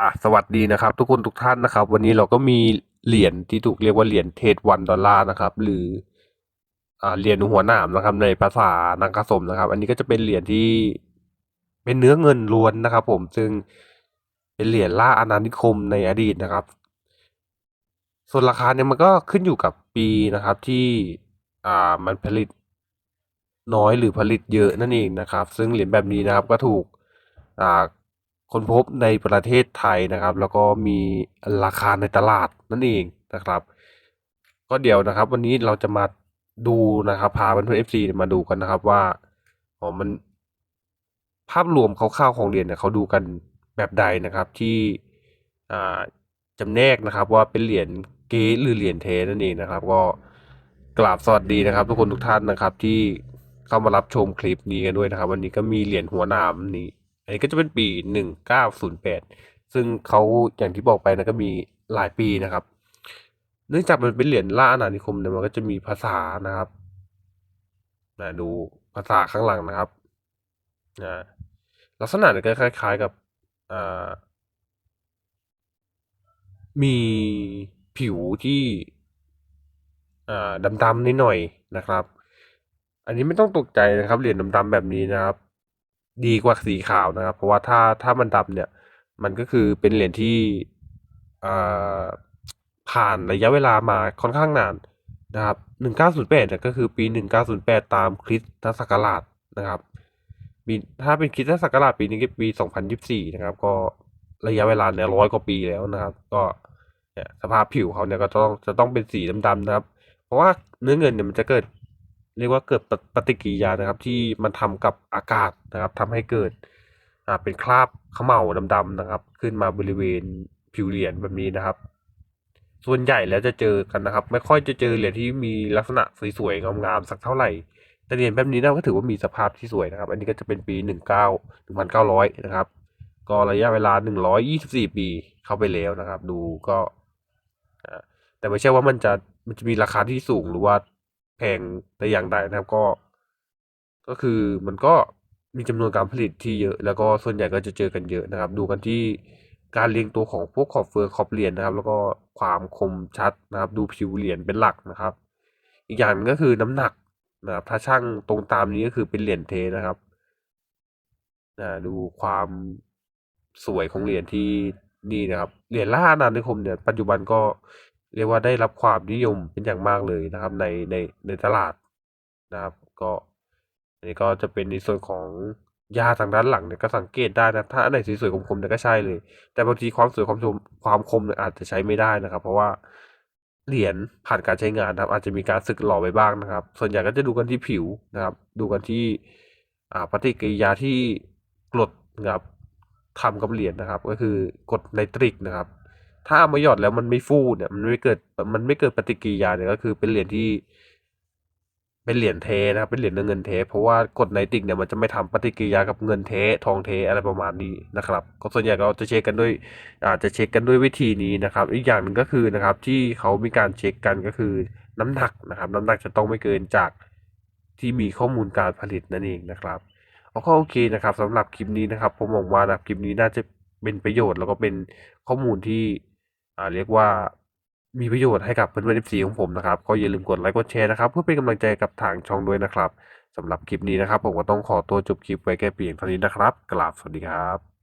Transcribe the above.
อะสวัสดีนะครับ ทุกคนทุกท่านนะครับ วันนี้เราก็มีเหรียญที่ถูกเรียกว่าเหรียญเทรดวันดอลลาร์นะครับ หรืออ่าเหรียญหัวหนามนะครับ ในภาษานังคสมนะครับ อันนี้ก็จะเป็นเหรียญที่เป็นเนื้อเงินล้วนนะครับ ผมซึ่งเป็นเหรียญล่าอาณานิคมในอดีตนะครับ ส่วนราคาเนี่ยมันก็ขึ้นอยู่กับปีนะครับที่อ่ามันผลิตน้อยหรือผลิตเยอะนั่นเองนะครับ ซึ่งเหรียญแบบนี้นะครับก็ถูกอ่า ค้นพบในประเทศไทยนะครับ แล้วก็มีราคาในตลาดนั่นเองนะครับ ก็เดี๋ยวนะครับ วันนี้เราจะมาดูนะครับ พาเพื่อนๆ FC มาดูกันนะครับว่าอ๋อมันภาพรวมคร่าวๆของเหรียญเนี่ยเขาดูกันแบบใดนะครับที่อ่าจำแนกนะครับว่าเป็นเหรียญเก๊หรือเหรียญเทนั่นเองนะครับ ก็กราบสวัสดีนะครับ ทุกคนทุกท่านนะครับที่เข้ามารับชมคลิปนี้กันด้วยนะครับ วันนี้ก็มีเหรียญหัวหนามนี้ อันนี้ก็จะเป็นปีหนึ่งเก้าศูนย์แปดซึ่งเขาอย่างที่บอกไปนะก็มีหลายปีนะครับ เนื่องจากมันเป็นเหรียญล่าอาณานิคมเนี่ยมันก็จะมีภาษานะครับนะดูภาษาข้างหลังนะครับนะลักษณะเนี่ยก็คล้าย ๆกับอ่ามีผิวที่อ่าดำๆนิดหน่อยนะครับ อันนี้ไม่ต้องตกใจนะครับเหรียญดำๆแบบนี้นะครับ ดีกว่าสีขาวนะครับ เพราะว่าถ้าถ้ามันดำเนี่ย มันก็คือเป็นเหรียญที่ผ่านระยะเวลามาค่อนข้างนานนะครับหนึ่งเนี่ยก็คือปีหนึ่งเก้าศูนย์แปดตามคริสตศักราชนะครับปีถ้าเป็นคริสตศักราชปีนี้ก็ปีสองพันยี่สิบสี่นะครับ ก็ระยะเวลาเนี่ยร้อยกว่าปีแล้วนะครับ ก็เนี่ยสภาพผิวเขาเนี่ยก็ต้องจะต้องเป็นสีดำๆนะครับ เพราะว่าเนื้อเงินเนี่ยมันจะเกิด เรียกว่าเกิดปฏิกิริยานะครับ ที่มันทำกับอากาศนะครับทำให้เกิดอ่าเป็นคราบขม่าดำๆนะครับ ขึ้นมาบริเวณผิวเหรียญแบบนี้นะครับ ส่วนใหญ่แล้วจะเจอกันนะครับ ไม่ค่อยจะเจอเหรียญที่มีลักษณะสวยๆงามๆสักเท่าไหร่แต่เหรียญแบบนี้นะก็ถือว่ามีสภาพที่สวยนะครับ อันนี้ก็จะเป็นปีหนึ่งเก้าหนึ่งพันเก้าร้อยนะครับ ก็ระยะเวลาหนึ่งร้อยยี่สิบสี่ปีเข้าไปแล้วนะครับ ดูก็อ่าแต่ไม่ใช่ว่ามันจะมันจะมีราคาที่สูงหรือว่า แพงแต่อย่างใดนะครับก็ ก็คือมันก็มีจำนวนการผลิตที่เยอะ แล้วก็ส่วนใหญ่ก็จะเจอกันเยอะนะครับ ดูกันที่การเรียงตัวของพวกขอบเฟืองขอบเหรียญนะครับ แล้วก็ความคมชัดนะครับ ดูผิวเหรียญเป็นหลักนะครับ อีกอย่างหนึงก็คือน้ำหนักนะครับ ถ้าช่างตรงตามนี้ก็คือเป็นเหรียญเทนะครับอ่าดูความสวยของเหรียญที่นี่นะครับเหรียญล่าอาณานิคมเนี่ยปัจจุบันก็ เรียกว่าได้รับความนิยมเป็นอย่างมากเลยนะครับ ในในในตลาดนะครับ ก็อันนี้ก็จะเป็นในส่วนของยาทางด้านหลังเนี่ยก็สังเกตได้นะถ้าอันไหนสวยๆคมๆเนี่ยก็ใช่เลย แต่บางทีความสวยความชมความคมเนี่ยอาจจะใช้ไม่ได้นะครับ เพราะว่าเหรียญผ่านการใช้งานนะครับ อาจจะมีการสึกหล่อไปบ้างนะครับ ส่วนใหญ่ก็จะดูกันที่ผิวนะครับ ดูกันที่อ่าปฏิกิริยาที่กรดนะครับทำกับเหรียญนะครับ ก็คือกรดไนตริกนะครับ ถ้าเอามาหยอดแล้วมันไม่ฟูเนี่ย มันไม่เกิดมันไม่เกิดปฏิกิริยาเนี่ยก็คือเป็นเหรียญที่เป็นเหรียญเทนะครับเป็นเหรียญเงินเท เพราะว่ากรดไนติกเนี่ยมันจะไม่ทำปฏิกิริยากับเงินเท ทองเทอะไรประมาณนี้นะครับ ก็ส่วนใหญ่ก็จะเช็คกันด้วยอาจจะเช็คกันด้วยวิธีนี้นะครับ อีกอย่างหนึ่งก็คือนะครับ ที่เขามีการเช็คกันก็คือน้ำหนักนะครับ น้ำหนักจะต้องไม่เกินจากที่มีข้อมูลการผลิตนั่นเองนะครับก็โอเคนะครับสำหรับคลิปนี้นะครับ ผมหวังว่านะคลิปนี้น่าจะเป็นประโยชน์แล้วก็เป็นข้อมูลที่ เรียกว่ามีประโยชน์ให้กับเพื่อนๆ FC ของผมนะครับ ก็อย่าลืมกดไลค์กดแชร์นะครับ เพื่อเป็นกำลังใจกับทางช่องด้วยนะครับสำหรับคลิปนี้นะครับ ผมก็ต้องขอตัวจบคลิปไว้แค่เพียงเท่านี้นะครับกราบสวัสดีครับ